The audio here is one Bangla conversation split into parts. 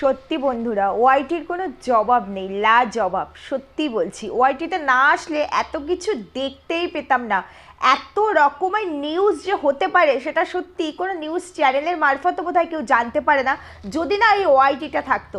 সত্যি বন্ধুরা, ওয়াইটির কোনো জবাব নেই লা জবাব সত্যি বলছি। ওয়াইটিতে না আসলে এত কিছু দেখতেই পেতাম না। এত রকমের নিউজ যে হতে পারে, সেটা সত্যি কোনো নিউজ চ্যানেলের মারফত বোধহয় কেউ জানতে পারে না, যদি না এই ওয়াইটিটা থাকতো।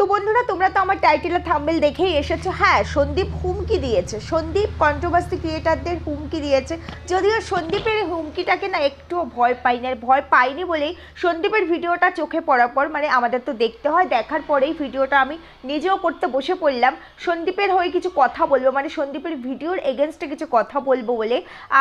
তো বন্ধুরা, তোমরা তো আমার টাইটেলের থাম্বেল দেখেই এসেছ। হ্যাঁ সন্দীপ হুমকি দিয়েছে। সন্দীপ কন্ট্রোভার্সি ক্রিয়েটারদের হুমকি দিয়েছে। যদিও সন্দীপের হুমকিটাকে না একটুও ভয় পাইনি। আর ভয় পাইনি বলেই সন্দীপের ভিডিওটা চোখে পড়ার পর মানে আমাদের তো দেখতে হয়, দেখার পরেই ভিডিওটা আমি নিজেও করতে বসে পড়লাম। সন্দীপের হয়ে কিছু কথা বলব মানে সন্দীপের ভিডিওর এগেনস্টে কিছু কথা বলব বলে।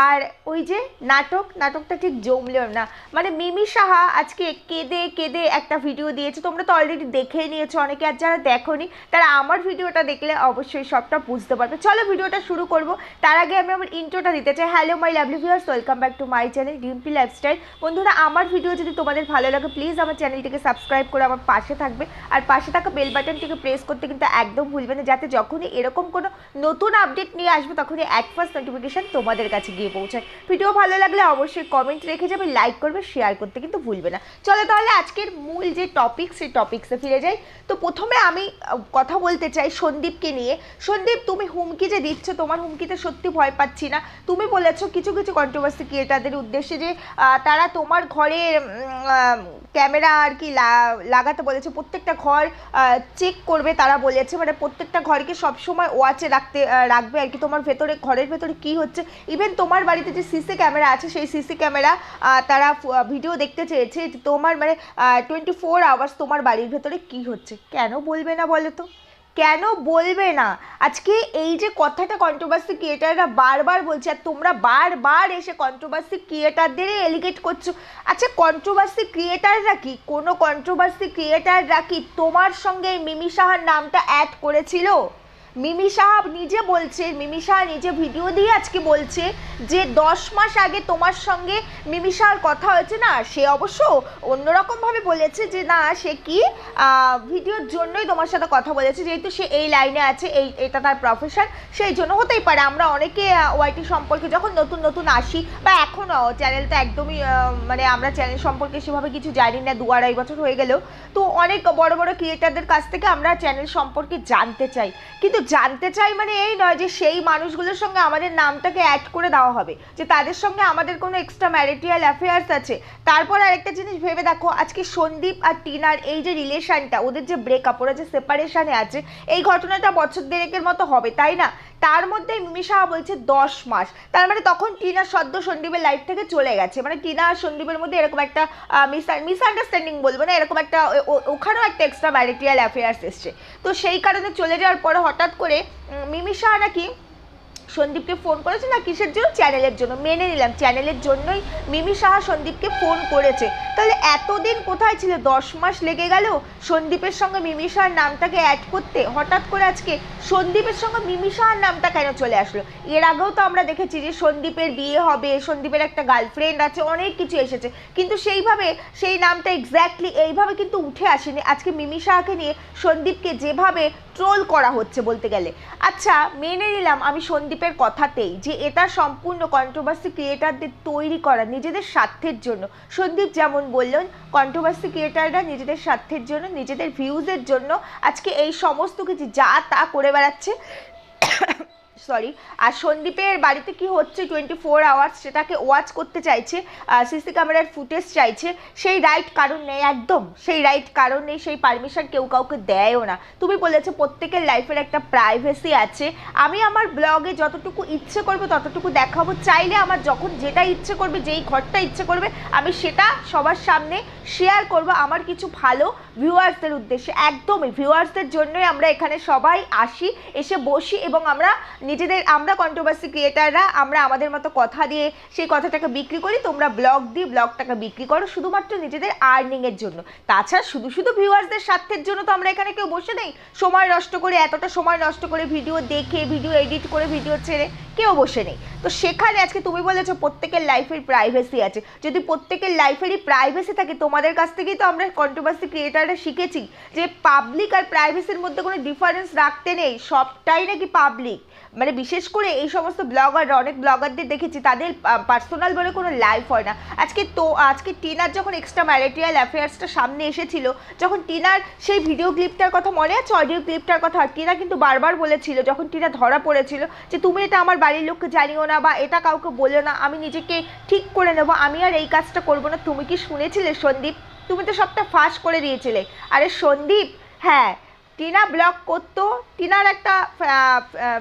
আর ওই যে নাটক, নাটকটা ঠিক জমলেও না। মানে মিমি সাহা আজকে কেঁদে কেঁদে একটা ভিডিও দিয়েছে। তোমরা তো অলরেডি দেখে নিয়েছো, অনেকে আর যারা দেখোনি, তারা আমার ভিডিওটা দেখলে অবশ্যই সবটা বুঝতে পারবে। চলো ভিডিওটা শুরু করব। তার আগে আমি আমার ইন্ট্রোটা দিতে চাই। Hello my lovely viewers welcome back to my channel Dimpi lifestyle বন্ধুরা, আমার ভিডিও যদি তোমাদের ভালো লাগে প্লিজ আমার চ্যানেলটিকে সাবস্ক্রাইব করে আমার পাশে থাকবে। আর পাশে থাকা বেল বাটনটিকে প্রেস করতে কিন্তু একদম ভুলবে না, যাতে যখনই এরকম কোনো নতুন আপডেট নিয়ে আসবে, তখনই অ্যাট ফার্স্ট নোটিফিকেশান তোমাদের কাছে গিয়ে পৌঁছায়। ভিডিও ভালো লাগলে অবশ্যই কমেন্ট রেখে যাবে লাইক করবে শেয়ার করতে কিন্তু ভুলবে না। চলো তাহলে আজকের মূল যে টপিক সেই টপিক্সে ফিরে যাই। তো প্রথমে আমি কথা বলতে চাই সন্দীপকে নিয়ে। সন্দীপ, তুমি হুমকি যে দিচ্ছ, তোমার হুমকিতে সত্যি ভয় পাচ্ছি না। তুমি বলেছ কিছু কিছু কন্ট্রোভার্সি ক্রিয়েটারদের উদ্দেশ্যে যে তারা তোমার ঘরে ক্যামেরা আর কি লাগাতে বলেছে। প্রত্যেকটা ঘর চেক করবে তারা বলেছে। মানে প্রত্যেকটা ঘরকে সবসময় ওয়াচে রাখতে রাখবে আর কি। তোমার ভেতরে, ঘরের ভেতরে কি হচ্ছে? ইভেন তোমার বাড়িতে যে সিসি ক্যামেরা আছে, সেই সিসি ক্যামেরা তারা ভিডিও দেখতে চেয়েছে তোমার মানে টোয়েন্টি ফোর আওয়ার্স তোমার বাড়ির ভেতরে কি হচ্ছে? কেন বলবে না বলো তো? কেন বলবে না? আজকে এই যে কথাটা কন্ট্রোভার্সি ক্রিয়েটাররা বারবার বলছে, আর তোমরা বারবার এসে কন্ট্রোভার্সি ক্রিয়েটারদেরই এলিগেট করছ। আচ্ছা কন্ট্রোভার্সি ক্রিয়েটাররা কি? কোনো কন্ট্রোভার্সি ক্রিয়েটাররা কি তোমার সঙ্গে এই মিমি সাহার নামটা অ্যাড করেছিল? মিমি সাহা নিজে বলছে, মিমি সাহা নিজে ভিডিও দিয়ে আজকে বলছে যে দশ মাস আগে তোমার সঙ্গে মিমি সাহার কথা হয়েছে না, সে অবশ্য অন্যরকমভাবে বলেছে যে না, সে কি ভিডিওর জন্যই তোমার সাথে কথা বলেছে, যেহেতু সে এই লাইনে আছে, এই, এটা তার প্রফেশন সেই জন্য হতেই পারে। আমরা অনেকে ওয়াইটি সম্পর্কে যখন নতুন নতুন আসি, বা এখনও চ্যানেল তো একদমই মানে আমরা চ্যানেল সম্পর্কে সেভাবে কিছু জানি না, দু আড়াই বছর হয়ে গেলেও, তো অনেক বড় বড় ক্রিয়েটারদের কাছ থেকে আমরা চ্যানেল সম্পর্কে জানতে চাই। কিন্তু জানতে চাই মানে এই নয় যে সেই মানুষগুলোর সঙ্গে আমাদের নামটাকে অ্যাড করে দেওয়া হবে, যে তাদের সঙ্গে আমাদের কোনো এক্সট্রা ম্যারিটিয়াল অ্যাফেয়ার্স আছে। তারপর আরেকটা জিনিস ভেবে দেখো, আজকে সন্দীপ আর টিনার এই যে রিলেশানটা ওদের যে ব্রেকআপ ওরা যে সেপারেশানে আছে, এই ঘটনাটা বছর দেড়েকের মতো হবে, তাই না? তার মধ্যে মিমি সাহা বলছে দশ মাস। তার মানে তখন টিনা সদ্য সন্দীপের লাইফ থেকে চলে গেছে। মানে টিনা আর সন্দীপের মধ্যে এরকম একটা মিসআন্ডারস্ট্যান্ডিং বলব না, এরকম একটা ওখানেও একটা এক্সট্রা ম্যারিটিয়াল অ্যাফেয়ার্স এসছে। তো সেই কারণে চলে যাওয়ার পরে হঠাৎ করে মিমি সাহা নাকি সন্দীপকে ফোন করেছে না কিসের জন্য? চ্যানেলের জন্য। মেনে নিলাম, চ্যানেলের জন্যই মিমি সাহা সন্দীপকে ফোন করেছে। তাহলে এতদিন কোথায় ছিল? দশ মাস লেগে গেল সন্দীপের সঙ্গে মিমি সাহার নামটাকে অ্যাড করতে। হঠাৎ করে আজকে সন্দীপের সঙ্গে মিমি সাহার নামটা কেন চলে আসলো? এর আগেও তো আমরা দেখেছি যে সন্দীপের বিয়ে হবে, সন্দীপের একটা গার্লফ্রেন্ড আছে, অনেক কিছু এসেছে। কিন্তু সেইভাবে সেই নামটা এক্স্যাক্টলি এইভাবে কিন্তু উঠে আসেনি। আজকে মিমি সাহাকে নিয়ে সন্দীপকে যেভাবে ট্রোল করা হচ্ছে বলতে গেলে। আচ্ছা মেনে নিলাম, আমি সন্দীপের কথাতেই যে এটা সম্পূর্ণ কন্ট্রোভার্সি ক্রিয়েটারদের তৈরি করা, নিজেদের স্বার্থের জন্য। সন্দীপ যেমন বললেন কন্ট্রোভার্সি ক্রিয়েটাররা নিজেদের স্বার্থের জন্য, নিজেদের ভিউজের জন্য আজকে এই সমস্ত কিছু যা তা করে বেড়াচ্ছে। সরি আর সন্দীপের বাড়িতে কি হচ্ছে টোয়েন্টি ফোর আওয়ার্স সেটাকে ওয়াচ করতে চাইছে সিসি ক্যামেরার ফুটেজ চাইছে, সেই রাইট কারণ নেই একদম, সেই রাইট কারণ নেই, সেই পারমিশন কেউ কাউকে দেয়ও না। তুমি বলেছ প্রত্যেকের লাইফের একটা প্রাইভেসি আছে। আমি আমার ব্লগে যতটুকু ইচ্ছে করবে ততটুকু দেখাবো। চাইলে আমার যখন যেটা ইচ্ছে করবে, যেই ঘরটা ইচ্ছে করবে, আমি সেটা সবার সামনে শেয়ার করব আমার কিছু ভালো ভিউয়ার্সদের উদ্দেশ্যে। একদমই ভিউয়ার্সদের জন্যই আমরা এখানে সবাই আসি, এসে বসি এবং আমরা নিজেদের, আমরা কন্ট্রোভার্সি ক্রিয়েটাররা আমরা আমাদের মতো কথা দিয়ে সেই কথাটাকে বিক্রি করি, তোমরা ব্লগ দিয়ে ব্লগটাকে বিক্রি করো, শুধুমাত্র নিজেদের আর্নিংয়ের জন্য। তাছাড়া শুধু শুধু ভিউয়ার্সদের স্বার্থের জন্য তো আমরা এখানে কেউ বসে নেই। সময় নষ্ট করে, এতটা সময় নষ্ট করে ভিডিও দেখে ভিডিও এডিট করে ভিডিও ছেড়ে কেউ বসে নেই। তো সেখানে আজকে তুমি বলেছ প্রত্যেকের লাইফের প্রাইভেসি আছে। যদি প্রত্যেকের লাইফেরই প্রাইভেসি থাকে, তোমাদের কাছ থেকেই তো আমরা কন্ট্রোভার্সি ক্রিয়েটাররা শিখেছি যে পাবলিক আর প্রাইভেসির মধ্যে কোনো ডিফারেন্স রাখতে নেই। সবটাই নাকি পাবলিক মানে বিশেষ করে এই সমস্ত ব্লগার অনেক ব্লগারদের দেখেছি, তাদের পার্সোনাল বলে কোনো লাইফ হয় না। আজকে তো, আজকে টিনার যখন এক্সট্রা ম্যারিটিয়াল অ্যাফেয়ার্সটা সামনে এসেছিল, যখন টিনার সেই ভিডিও ক্লিপটার কথা মনে আছে? অডিও ক্লিপটার কথা? টিনা কিন্তু বারবার বলেছিল, যখন টিনা ধরা পড়েছিল, যে তুমি এটা আমার বাড়ির লোককে জানিও না বা এটা কাউকে বলো না, আমি নিজেকে ঠিক করে নেব, আমি আর এই কাজটা করব না। তুমি কি শুনেছিলে সন্দীপ? তুমি তো সবটা ফাঁস করে দিয়েছিলে। আরে সন্দীপ হ্যাঁ টিনা ব্লক করতো। টিনার একটা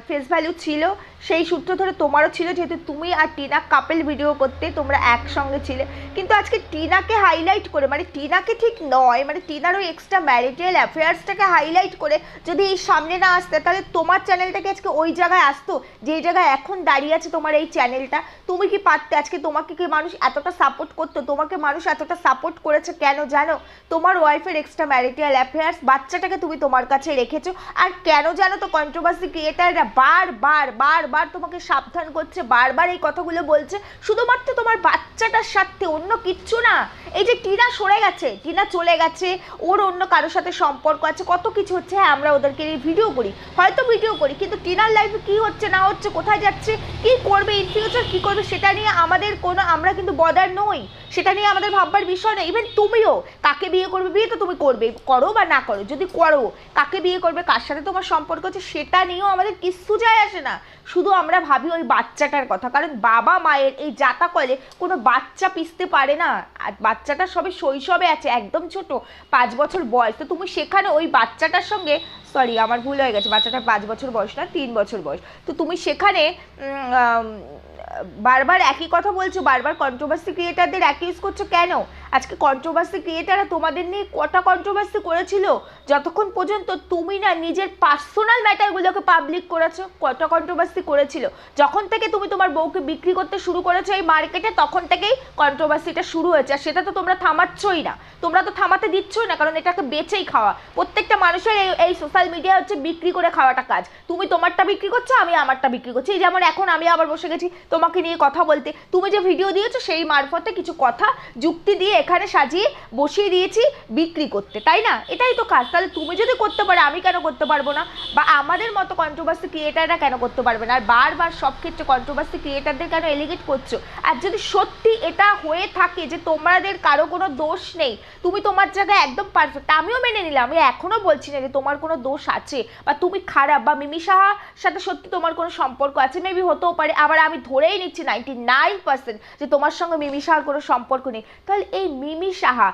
ফেস ভ্যালু ছিল। সেই সূত্র ধরে তোমারও ছিল, যেহেতু তুমি আর টিনা কাপেল ভিডিও করতে তোমরা একসঙ্গে ছিলে। কিন্তু আজকে টিনাকে হাইলাইট করে মানে টিনাকে ঠিক নয় মানে টিনার ওই এক্সট্রা ম্যারিটাল অ্যাফেয়ার্সটাকে হাইলাইট করে যদি এই সামনে না আসতে, তাহলে তোমার চ্যানেলটাকে আজকে ওই জায়গায় আসতো যেই জায়গায় এখন দাঁড়িয়ে আছে তোমার এই চ্যানেলটা তুমি কি পারতে আজকে তোমাকে কি মানুষ এতটা সাপোর্ট করতো? তোমাকে মানুষ এতটা সাপোর্ট করেছে কেন জানো? তোমার ওয়াইফের এক্সট্রা ম্যারিটাল অ্যাফেয়ার্স বাচ্চাটাকে তুমি তোমার কাছে রেখেছো। আর কেন জানো তো কন্ট্রোভার্সি ক্রিয়েটাররা বারবার বারবার তোমাকে সাবধান করছে, বারবার এই কথাগুলো বলছে, শুধুমাত্র তোমার বাচ্চাটার সাথে অন্য কিচ্ছু না। এই যে টিনা সরে গেছে, টিনা চলে গেছে, ওর অন্য কারোর সাথে সম্পর্ক আছে, কত কিছু হচ্ছে হ্যাঁ আমরা ওদেরকে ভিডিও করি, হয়তো ভিডিও করি, কিন্তু টিনার লাইফে কি হচ্ছে, না হচ্ছে, কোথায় যাচ্ছে, কি করবে ইন ফিউচার কি করবে, সেটা নিয়ে আমাদের কোনো, আমরা কিন্তু বদার নই, সেটা নিয়ে আমাদের ভাববার বিষয় নেই ইভেন তুমিও, কাকে বিয়ে করবে, বিয়ে তো তুমি করবে, করো বা না করো, যদি করো, কাকে বিয়ে করবে, কার সাথে তোমার সম্পর্ক আছে, সেটা নিয়েও আমাদের কিচ্ছু যায় আসে না। শুধু আমরা ভাবি ওই বাচ্চাটার কথা, কারণ বাবা মায়ের এই জাতা কলে কোনো বাচ্চা পিসতে পারে না। আর বাচ্চাটা সবে শৈশবে আছে, একদম ছোট, পাঁচ বছর বয়স। তো তুমি সেখানে ওই বাচ্চাটার সঙ্গে সরি আমার ভুল হয়ে গেছে, বাচ্চাটার পাঁচ বছর বয়স না, তিন বছর বয়স। তো তুমি সেখানে বারবার একই কথা বলছো, বারবার কন্ট্রোভার্সি ক্রিয়েটারদের অ্যাকিউজ করছ কেন? আজকে কন্ট্রোভার্সি ক্রিয়েটাররা তোমাদের নিয়ে কটা কন্ট্রোভার্সি করেছিল? যতক্ষণ পর্যন্ত তুমি না নিজের পার্সোনাল ম্যাটারগুলোকে পাবলিক করেছ, কটা কন্ট্রোভার্সি করেছিল? যখন থেকে তুমি তোমার বউকে বিক্রি করতে শুরু করেছ এই মার্কেটে তখন থেকেই কন্ট্রোভার্সিটা শুরু হয়েছে। আর সেটা তো তোমরা থামাচ্ছই না। তোমরা তো থামাতে দিচ্ছই না, কারণ এটাকে বেচেই খাওয়া। প্রত্যেকটা মানুষের এই এই সোশ্যাল মিডিয়া হচ্ছে বিক্রি করে খাওয়াটা কাজ। তুমি তোমারটা বিক্রি করছ, আমি আমারটা বিক্রি করছি। এই যেমন এখন আমি আবার বসে গেছি তোমাকে নিয়ে কথা বলতে। তুমি যে ভিডিও দিয়েছ, সেই মারফতে কিছু কথা, যুক্তি দিয়ে এখানে সাজিয়ে বসিয়ে দিয়েছি বিক্রি করতে, তাই না? এটাই তো কাজ। তাহলে তুমি যদি করতে পারো, আমি কেন করতে পারব না? বা আমাদের মতো কন্ট্রোভার্সি ক্রিয়েটাররা কেন করতে পারবে না? আর বারবার সব ক্ষেত্রে কন্ট্রোভার্সি ক্রিয়েটারদের কেন এলিগেট করছ? আর যদি সত্যি এটা হয়ে থাকে যে তোমাদের কারও কোনো দোষ নেই, তুমি তোমার জায়গায় একদম পারফেক্ট আমিও মেনে নিলাম, আমি এখনও বলছি না যে তোমার কোনো দোষ আছে, বা তুমি খারাপ, বা মিমি সাহার সাথে সত্যি তোমার কোনো সম্পর্ক আছে মেবি হতেও পারে, আবার আমি ধরেই নিচ্ছি নাইনটি নাইন পার্সেন্ট যে তোমার সঙ্গে মিমি সাহার কোনো সম্পর্ক নেই। তাহলে এই মিমি সাহা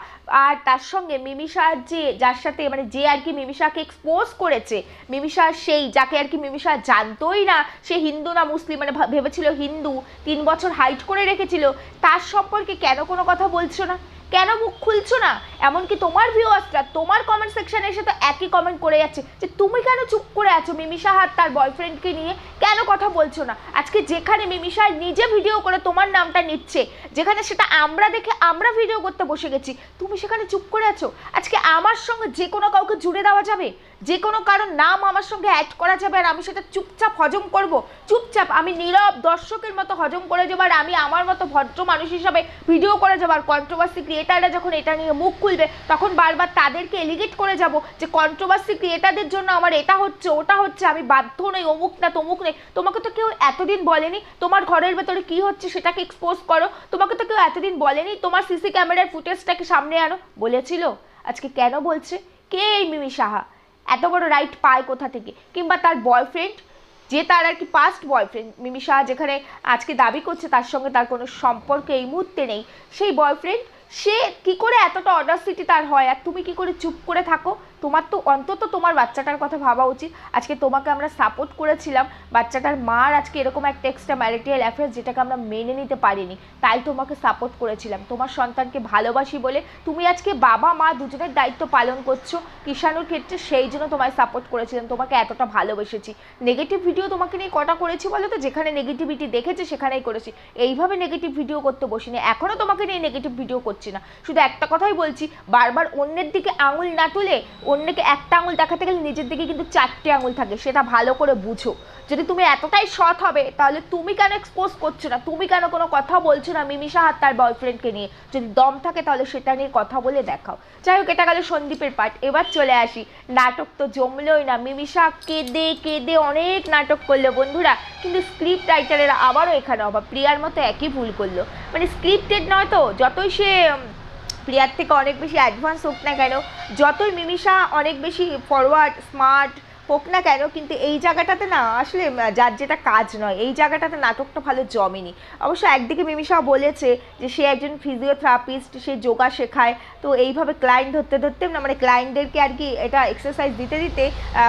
আর তার সঙ্গে মিমি সাহার যে, যার সাথে মানে যে আর কি মিমি সাহাকে এক্সপোজ করেছে, মিমি সাহা সেই, যাকে আর কি মিমি সাহা জানতোই না, সে হিন্দু না মুসলিম মানে ভেবেছিল হিন্দু, তিন বছর হাইট করে রেখেছিল, তার সম্পর্কে কেন কোনো কথা বলছো না? কেন মুখ খুলছো না? এমনকি তোমার ভিউয়ার্সরা তোমার কমেন্ট সেকশনে এসে তো একই কমেন্ট করে যাচ্ছে যে তুমি কেন চুপ করে আছো? মিমি সাহার তার বয়ফ্রেন্ডকে নিয়ে কেন কথা বলছো না? আজকে যেখানে মিমি সাহা নিজে ভিডিও করে তোমার নামটা নিচ্ছে, যেখানে সেটা আমরা দেখে আমরা ভিডিও করতে বসে গেছি, তুমি সেখানে চুপ করে আছো? আজকে আমার সঙ্গে যে কোনো কাউকে জুড়ে দেওয়া যাবে? যে কোনো কারোর নাম আমার সঙ্গে অ্যাড করা যাবে আর আমি সেটা চুপচাপ হজম করব? চুপচাপ আমি নীরব দর্শকের মতো হজম করে যাব আর আমি আমার মতো ভদ্র মানুষ হিসাবে ভিডিও করে যাব আর কন্ট্রোভার্সি ক্রিয়েটাররা যখন এটা নিয়ে মুখ খুলবে, তখন বারবার তাদেরকে এলিগেট করে যাব যে কন্ট্রোভার্সি ক্রিয়েটারদের জন্য আমার এটা হচ্ছে, ওটা হচ্ছে, আমি বাধ্য নই, অমুক না তমুক নেই। তোমাকে তো কেউ এতদিন বলেনি তোমার ঘরের ভেতরে কি হচ্ছে সেটাকে এক্সপোজ করো। তোমাকে তো কেউ এতদিন বলেনি তোমার সিসি ক্যামেরার ফুটেজটাকে সামনে আনো। বলেছিল। আজকে কেন বলছে? কে এই মিমি সাহা? এত বড় রাইট পায় কোথা থেকে? কিংবা তার বয়ফ্রেন্ড যে তার আর কি পাস্ট বয়ফ্রেন্ড মিমি শাহ যেখানে আজকে দাবি করছে তার সঙ্গে তার কোনো সম্পর্ক এই মুহূর্তে নেই। সেই বয়ফ্রেন্ড সে কি করে এতটা অডাসিটি তার হয়? আর তুমি কি করে চুপ করে থাকো? তোমার তো অন্তত তোমার বাচ্চাটার কথা ভাবা উচিত। আজকে তোমাকে আমরা সাপোর্ট করেছিলাম, বাচ্চাটার মার আজকে এরকম একটা এক্সট্রা ম্যারিটাল অ্যাফেয়ার্স যেটাকে আমরা মেনে নিতে পারিনি, তাই তোমাকে সাপোর্ট করেছিলাম। তোমার সন্তানকে ভালোবাসি বলে তুমি আজকে বাবা, মা দুজনের দায়িত্ব পালন করছ। কিষাণুর ক্ষেত্রে সেই জন্য তোমায় সাপোর্ট করেছিলাম, তোমাকে এতটা ভালোবেসেছি। নেগেটিভ ভিডিও তোমাকে নিয়ে কটা করেছি বলো তো? যেখানে নেগেটিভিটি দেখেছে, সেখানেই করেছি। এইভাবে নেগেটিভ ভিডিও করতে বসিনি। এখনও তোমাকে নিয়ে নেগেটিভ ভিডিও করছি না। শুধু একটা কথাই বলছি, বারবার অন্যের দিকে আঙুল না তুলে অন্যকে একটা আঙুল দেখাতে গেলে নিজের দিকে কিন্তু চারটে আঙুল থাকে, সেটা ভালো করে বুঝো। যদি তুমি এতটাই সৎ হবে, তাহলে তুমি কেন এক্সপোজ করছ না? তুমি কেন কোনো কথা বলছো না মিমিশা হাত তার বয়ফ্রেন্ডকে নিয়ে? যদি দম থাকে, তাহলে সেটা নিয়ে কথা বলে দেখাও। যাই হোক, এটা গেল সন্দীপের পাঠ এবার চলে আসি। নাটক তো জমলোই না। মিমিশা কেঁদে কেঁদে অনেক নাটক করল বন্ধুরা। কিন্তু স্ক্রিপ্ট রাইটারেরা আবারও এখানে অভাব। প্রিয়ার মতো একই ভুল করল। মানে স্ক্রিপ্টেড নয় তো, যতই সে প্রিয়ার থেকে অনেক বেশি অ্যাডভান্স হোক না কেন যতই মিমিশা অনেক বেশি ফরওয়ার্ড স্মার্ট হোক না কেন, কিন্তু এই জায়গাটাতে না, আসলে যার যেটা কাজ নয়, এই জায়গাটাতে নাটকটা ভালো জমেনি। অবশ্য একদিকে মিমিশা বলেছে যে, সে একজন ফিজিওথেরাপিস্ট সে যোগা শেখায়, তো এইভাবে ক্লায়েন্ট ধরতে ধরতে, না মানে ক্লায়েন্টদেরকে আর কি এটা এক্সারসাইজ দিতে দিতে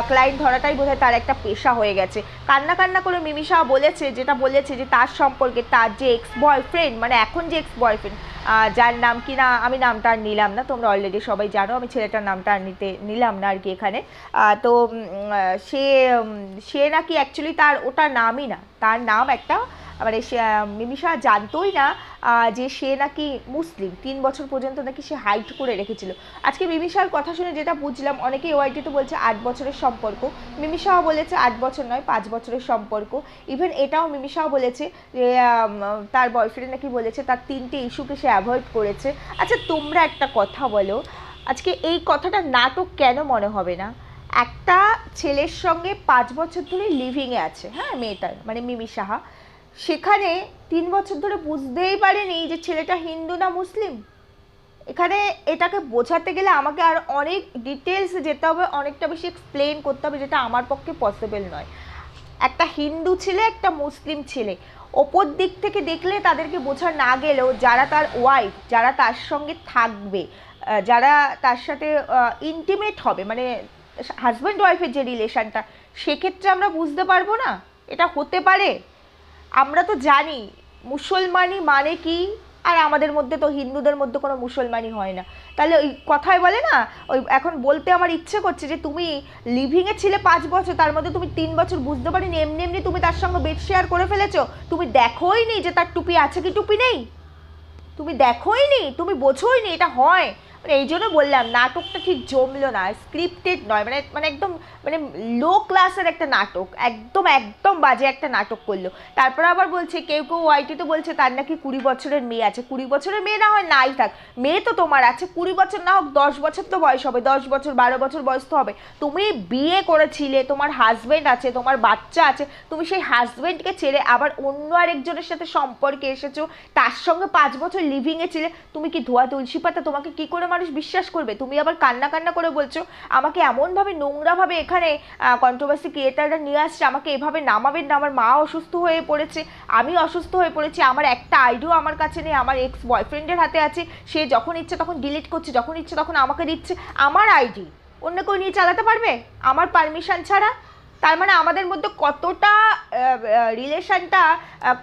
ক্লায়েন্ট ধরাটাই বোধহয় তার একটা পেশা হয়ে গেছে। কান্না কান্না করে মিমিশা বলেছে, যেটা বলেছে যে, তার সম্পর্কে তার যে এক্স বয়ফ্রেন্ড মানে এখন যে এক্স বয়ফ্রেন্ড যার নাম কি না, আমি নামটা আর নিলাম না, তোমরা অলরেডি সবাই জানো, আমি ছেলেটার নামটা আর নিতে নিলাম না আর কি এখানে। তো সে সে নাকি অ্যাকচুয়ালি তার ওটা নামই না। তার নাম একটা মানে সে মিমিশা জানতোই না যে সে নাকি মুসলিম। তিন বছর পর্যন্ত নাকি সে হাইট করে রেখেছিল। আজকে মিমিশার কথা শুনে যেটা বুঝলাম অনেকেই ওয়াইটিতে বলছে আট বছরের সম্পর্ক। মিমিশাও বলেছে আট বছর নয়, পাঁচ বছরের সম্পর্ক। ইভেন এটাও মিমিশাও বলেছে যে তার বয়ফ্রেন্ড নাকি বলেছে তার তিনটে ইস্যুকে সে অ্যাভয়েড করেছে। আচ্ছা তোমরা একটা কথা বলো, আজকে এই কথাটা নাটক কেন মনে হবে না? একটা ছেলের সঙ্গে পাঁচ বছর ধরে লিভিংয়ে আছে হ্যাঁ মেয়েটার মানে মিমি সাহা। সেখানে তিন বছর ধরে বুঝতেই পারেনি যে ছেলেটা হিন্দু না মুসলিম। এখানে এটাকে বোঝাতে গেলে আমাকে আর অনেক ডিটেলস যেতে হবে, অনেকটা বেশি এক্সপ্লেন করতে হবে, যেটা আমার পক্ষে পসিবল নয়। একটা হিন্দু ছেলে, একটা মুসলিম ছেলে। ওপর দিক থেকে দেখলে তাদেরকে বোঝা না গেলেও যারা তার ওয়াইফ যারা তার সঙ্গে থাকবে যারা তার সাথে ইন্টিমেট হবে মানে হাজব্যান্ড ওয়াইফের যে রিলেশানটা, সেক্ষেত্রে আমরা বুঝতে পারব না, এটা হতে পারে। আমরা তো জানি, মুসলমানি মানে কি? আর আমাদের মধ্যে তো হিন্দুদের মধ্যে কোনো মুসলমানি হয় না। তাহলে ওই কথায় বলে না, ওই এখন বলতে আমার ইচ্ছে করছে যে তুমি লিভিংয়ে ছিলে পাঁচ বছর, তার মধ্যে তুমি তিন বছর বুঝতে পারিনি, এমনি এমনি তুমি তার সঙ্গে বেড শেয়ার করে ফেলেছো। তুমি দেখোই নি যে তার টুপি আছে কি টুপি নেই? তুমি দেখোই নি, তুমি বোঝোই নি এটা হয়। মানে এই জন্য বললাম, নাটকটা ঠিক জমলো না স্ক্রিপ্টেড নয় মানে মানে একদম মানে লো ক্লাসের একটা নাটক, একদম একদম বাজে একটা নাটক করল। তারপর আবার বলছে, কেউ কেউ ওয়াইটিতে বলছে, তার নাকি কুড়ি বছরের মেয়ে আছে। কুড়ি বছরের মেয়ে না হয় নাই থাক, মেয়ে তো তোমার আছে, কুড়ি বছর না হোক, দশ বছর তো বয়স হবে, দশ বছর, বারো বছর বয়স তো হবে। তুমি বিয়ে করেছিলে, তোমার হাজব্যান্ড আছে, তোমার বাচ্চা আছে, তুমি সেই হাজব্যান্ডকে ছেড়ে আবার অন্য আরেকজনের সাথে সম্পর্কে এসেছ, তার সঙ্গে পাঁচ বছর লিভিংয়ে ছিলে, তুমি কি ধোয়া তুলসী পাতা তোমাকে কি করে মানুষ বিশ্বাস করবে। তুমি আবার কান্না কান্না করে বলছো, আমাকে এমনভাবে নোংরাভাবে এখানে কন্ট্রোভার্সি ক্রিয়েটাররা নিয়ে আসছে, আমাকে এভাবে নামাবেন না, আমার মা অসুস্থ হয়ে পড়েছে, আমি অসুস্থ হয়ে পড়েছি, আমার একটা আইডিও আমার কাছে নেই, আমার এক্স বয়ফ্রেন্ডের হাতে আছে, সে যখন ইচ্ছে তখন ডিলিট করছে, যখন ইচ্ছে তখন আমাকে দিচ্ছে, আমার আইডি অন্য কেউ নিয়ে চালাতে পারবে? আমার পারমিশন ছাড়া? তার মানে আমাদের মধ্যে কতটা রিলেশনটা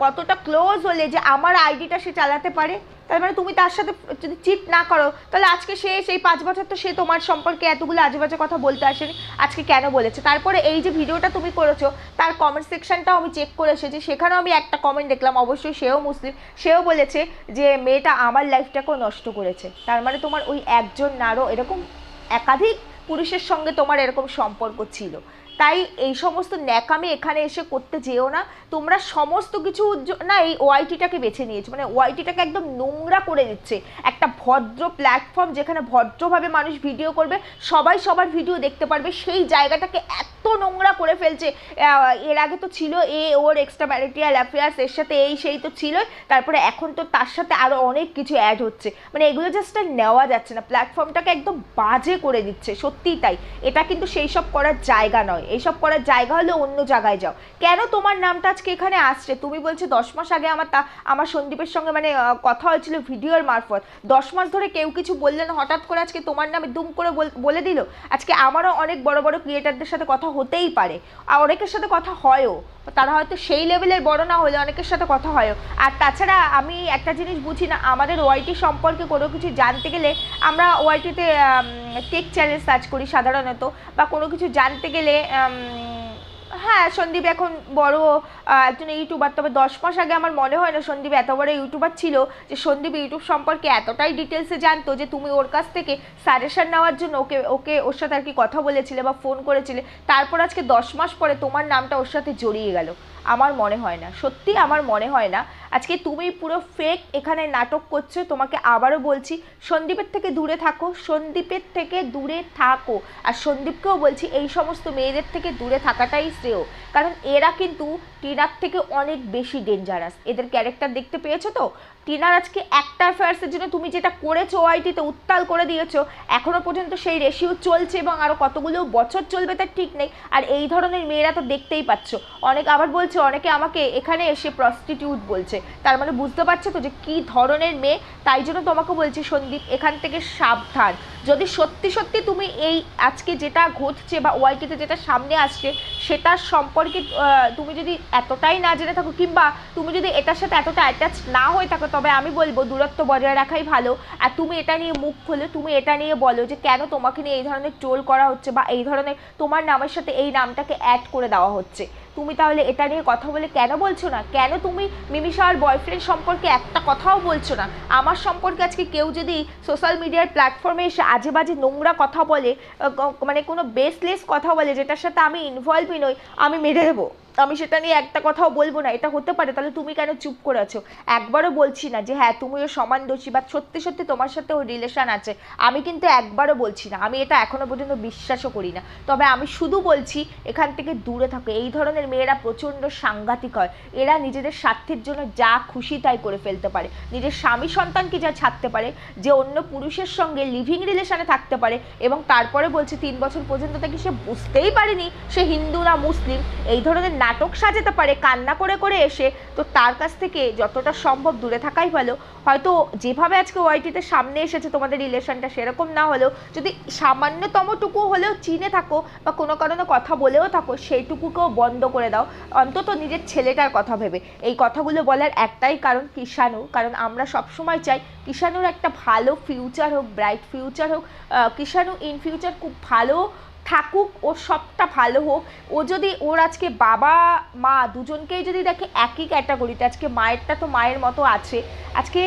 কতটা ক্লোজ হলে যে আমার আইডিটা সে চালাতে পারে? তার মানে তুমি তার সাথে যদি চিট না করো, তাহলে আজকে সে, সেই পাঁচ বছর তো সে তোমার সম্পর্কে এতগুলো আজে বাজে কথা বলতে আসেনি, আজকে কেন বলেছে? তারপরে এই যে ভিডিওটা তুমি করেছ, তার কমেন্ট সেকশনটাও আমি চেক করে এসেছি, সেখানেও আমি একটা কমেন্ট দেখলাম, অবশ্যই সেও মুসলিম, সেও বলেছে যে মেয়েটা আমার লাইফটাকেও নষ্ট করেছে। তার মানে তোমার ওই একজন নারও এরকম একাধিক পুরুষের সঙ্গে তোমার এরকম সম্পর্ক ছিল। তাই এই সমস্ত ন্যাকামি এখানে এসে করতে যেও না। তোমরা সমস্ত কিছু না, এই ওআইটিটাকে বেছে নিয়েছো। মানে ওআইটিটাকে একদম নোংরা করে দিচ্ছে। একটা ভদ্র প্ল্যাটফর্ম যেখানে ভদ্রভাবে মানুষ ভিডিও করবে, সবাই সবার ভিডিও দেখতে পারবে, সেই জায়গাটাকে এত নোংরা করে ফেলছে। এর আগে তো ছিল এ, ওর এক্সট্রা ম্যারিটিয়াল অ্যাফেয়ার্স এর সাথে এই সেই তো ছিলই। তারপরে এখন তো তার সাথে আরও অনেক কিছু অ্যাড হচ্ছে। মানে এগুলো জাস্ট আর নেওয়া যাচ্ছে না। প্ল্যাটফর্মটাকে একদম বাজে করে দিচ্ছে, সত্যিই তাই। এটা কিন্তু সেই সব করার জায়গা নয়। এইসব করার জায়গা হলে অন্য জায়গায় যাও। কেন তোমার নামটা আজকে এখানে আসছে? তুমি বলছো দশ মাস আগে আমার তা, আমার সন্দীপের সঙ্গে মানে কথা হয়েছিল ভিডিওর মারফত। দশ মাস ধরে কেউ কিছু বললেন হঠাৎ করে আজকে তোমার নামে দুম করে বলে দিল। আজকে আমারও অনেক বড় বড় ক্রিয়েটারদের সাথে কথা হতেই পারে। আর অনেকের সাথে কথা হয়ও। তারা হয়তো সেই লেভেলের বড় না হলে অনেকের সাথে কথা হয়ও। আর তাছাড়া আমি একটা জিনিস বুঝি না, আমাদের ওয়াইটি সম্পর্কে কোনো কিছু জানতে গেলে আমরা ওয়াইটিতে টেক চ্যানেল সার্চ করি সাধারণত, বা কোনো কিছু জানতে গেলে হ্যাঁ সন্দীপ এখন বড় একজন ইউটিউবার। তবে দশ মাস আগে আমার মনে হয় না সন্দীপ এত বড় ইউটিউবার ছিল যে সন্দীপ ইউটিউব সম্পর্কে এতটাই ডিটেলসে জানতো যে তুমি ওর কাছ থেকে সাজেশন নেওয়ার জন্য ওকে ওকে ওর সাথে আর কি কথা বলেছিলে বা ফোন করেছিলে। তারপর আজকে দশ মাস পরে তোমার নামটা ওর সাথে জড়িয়ে গেল। আমার মনে হয় না। সত্যি আমার মনে হয় না। আজকে তুমি পুরো ফেক এখানে নাটক করছ, তোমাকে আবারও বলছি, সন্দীপের থেকে দূরে থাকো, সন্দীপের থেকে দূরে থাকো। আর সন্দীপকেও বলছি, এই সমস্ত মেয়েদের থেকে দূরে থাকাটাই শ্রেয়। কারণ এরা কিন্তু টিনার থেকে অনেক বেশি ডেঞ্জারাস এদের ক্যারেক্টার দেখতে পেয়েছ তো? টিনার আজকে একটা অ্যাফেয়ার্সের জন্য তুমি যেটা করেছ ওআইটিতে উত্তাল করে দিয়েছ এখনও পর্যন্ত সেই রেশিও চলছে এবং আরও কতগুলো বছর চলবে তার ঠিক নেই। আর এই ধরনের মেয়েরা তো দেখতেই পাচ্ছ। অনেক আবার বলছে, অনেকে আমাকে এখানে এসে প্রস্টিটিউট বলছে। তার মানে বুঝতে পারছ তো যে কী ধরনের মেয়ে? তাই জন্য তোমাকে বলছি, সন্দীপ, এখান থেকে সাবধান। যদি সত্যি সত্যি তুমি এই আজকে যেটা ঘটছে বা ওয়াইটিতে যেটা সামনে আসছে, সেটার সম্পর্কে তুমি যদি এতটাই না জেনে থাকো কিংবা তুমি যদি এটার সাথে এতটা অ্যাটাচ না হয়ে থাকো, তবে আমি বলব দূরত্ব বজায় রাখাই ভালো। আর তুমি এটা নিয়ে মুখ খোলো, তুমি এটা নিয়ে বলো যে কেন তোমাকে নিয়ে এই ধরনের ট্রোল করা হচ্ছে বা এই ধরনের তোমার নামের সাথে এই নামটাকে অ্যাড করে দেওয়া হচ্ছে। তুমি তাহলে এটা নিয়ে কথা বলে কেন বলছো না? কেন তুমি মিমিশার বয়ফ্রেন্ড সম্পর্কে একটা কথাও বলছো না? আমার সম্পর্কে আজকে কেউ যদি সোশ্যাল মিডিয়ার প্ল্যাটফর্মে এসে আজে বাজে নোংরা কথা বলে মানে কোনো বেসলেস কথা বলে, যেটার সাথে আমি ইনভলভই নই, আমি মেরে দেবো। আমি সেটা নিয়ে একটা কথাও বলব না, এটা হতে পারে, তাহলে তুমি কেন চুপ করে আছো? একবারও বলছি না যে হ্যাঁ তুমিও সমান দোষী বা সত্যি সত্যি তোমার সাথে ওর রিলেশন আছে। আমি কিন্তু একবারও বলছি না, আমি এটা এখনও পর্যন্ত বিশ্বাসও করি না। তবে আমি শুধু বলছি, এখান থেকে দূরে থাকো। এই ধরনের মেয়েরা প্রচণ্ড সাংঘাতিক হয়। এরা নিজেদের স্বার্থের জন্য যা খুশি তাই করে ফেলতে পারে। নিজের স্বামী সন্তানকে যা ছাড়তে পারে, যে অন্য পুরুষের সঙ্গে লিভিং রিলেশনে থাকতে পারে, এবং তারপরে বলছে, তিন বছর পর্যন্ত তাকে সে বুঝতেই পারেনি, সে হিন্দু না মুসলিম, এই ধরনের নাটক সাজাতে পারে, কান্না করে করে এসে, তো তার কাছ থেকে যতটা সম্ভব দূরে থাকাই ভালো। হয়তো যেভাবে আজকে ওয়াইটিতে সামনে এসেছে, তোমাদের রিলেশনটা সেরকম না হলেও, যদি সামান্যতমটুকু হলেও চিনে থাকো বা কোনো কারণে কথা বলেও থাকো, সেইটুকুকেও বন্ধ করে দাও। অন্তত নিজের ছেলেটার কথা ভেবে। এই কথাগুলো বলার একটাই কারণ কিষাণু। কারণ আমরা সবসময় চাই কিষাণুর একটা ভালো ফিউচার হোক ব্রাইট ফিউচার হোক। কিষাণু ইন ফিউচার খুব ভালো থাকুক, ও সবটা ভালো হোক। ও যদি, ওর আজকে বাবা, মা দুজনকেই যদি দেখে একই ক্যাটাগরিতে আজকে মায়েরটা তো মায়ের মতো আছে। আজকে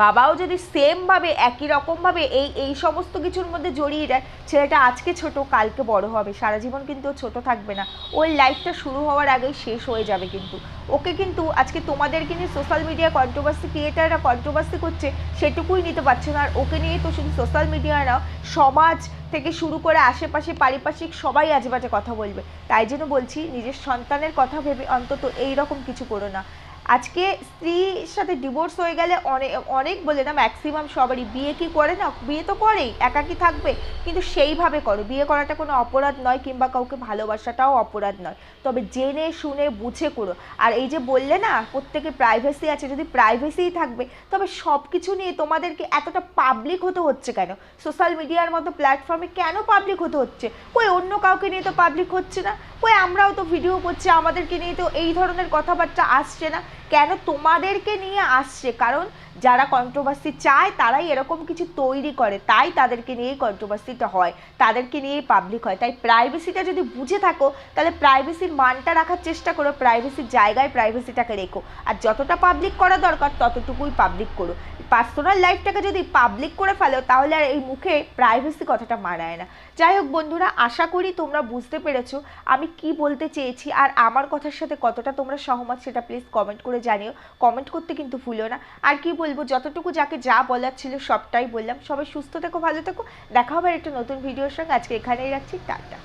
বাবাও যদি সেমভাবে একই রকমভাবে এই এই সমস্ত কিছুর মধ্যে জড়িয়ে যায়, ছেলেটা আজকে ছোট, কালকে বড় হবে। সারা জীবন কিন্তু ছোট থাকবে না। ওর লাইফটা শুরু হওয়ার আগেই শেষ হয়ে যাবে কিন্তু। ওকে কিন্তু আজকে তোমাদেরকে নিয়ে সোশ্যাল মিডিয়া কন্ট্রোভার্সি ক্রিয়েটাররা কন্ট্রোভার্সি করছে, সেটুকুই নিতে পারছে না। আর ওকে নিয়ে তো শুধু সোশ্যাল মিডিয়া না সমাজ থেকে শুরু করে আশেপাশে পারিপার্শ্বিক সবাই আজেবাজে কথা বলবে। তাই জন্য বলছি, নিজের সন্তানের কথা ভেবে অন্তত এই রকম কিছু করো না। আজকে স্ত্রীর সাথে ডিভোর্স হয়ে গেলে অনেক অনেক বলে না ম্যাক্সিমাম সবারই বিয়ে কি করে না? বিয়ে তো করেই, একাকি থাকবে, কিন্তু সেইভাবে করো। বিয়ে করাটা কোনো অপরাধ নয়, কিংবা কাউকে ভালোবাসাটাও অপরাধ নয়। তবে জেনে, শুনে, বুঝে করো। আর এই যে বললে না, প্রত্যেকে প্রাইভেসি আছে, যদি প্রাইভেসিই থাকবে, তবে সব কিছু নিয়ে তোমাদেরকে এতটা পাবলিক হতে হচ্ছে কেন? সোশ্যাল মিডিয়ার মতো প্ল্যাটফর্মে কেন পাবলিক হতে হচ্ছে? কই অন্য কাউকে নিয়ে তো পাবলিক হচ্ছে না? কই আমরাও তো ভিডিও করছি, আমাদেরকে নিয়ে তো এই ধরনের কথাবার্তা আসছে না? কেন তোমাদেরকে নিয়ে আসছে? কারণ যারা কন্ট্রোভার্সি চায়, তারাই এরকম কিছু তৈরি করে। তাই তাদেরকে নিয়েই কন্ট্রোভার্সিটা হয়, তাদেরকে নিয়েই পাবলিক হয়। তাই প্রাইভেসিটা যদি বুঝে থাকো, তাহলে প্রাইভেসির মানটা রাখার চেষ্টা করো প্রাইভেসির জায়গায় প্রাইভেসিটাকে রেখো। আর যতটা পাবলিক করা দরকার, ততটুকুই পাবলিক করো। পার্সোনাল লাইফটাকে যদি পাবলিক করে ফেলো, তাহলে আর এই মুখে প্রাইভেসি কথাটা মানায় না। যাই হোক বন্ধুরা, আশা করি তোমরা বুঝতে পেরেছ আমি কি বলতে চেয়েছি, আর আমার কথার সাথে কতটা তোমরা সহমত সেটা প্লিজ কমেন্ট করে জানিও। কমেন্ট করতে কিন্তু ভুলো না। আর কি বলব, যতটুকু যাকে যা বলার ছিল সবটাই বললাম। সবাই সুস্থ থেকো, ভালো থেকো। দেখা হবে একটা নতুন ভিডিওর সঙ্গে। আজকে এখানেই রাখছি। টাটা।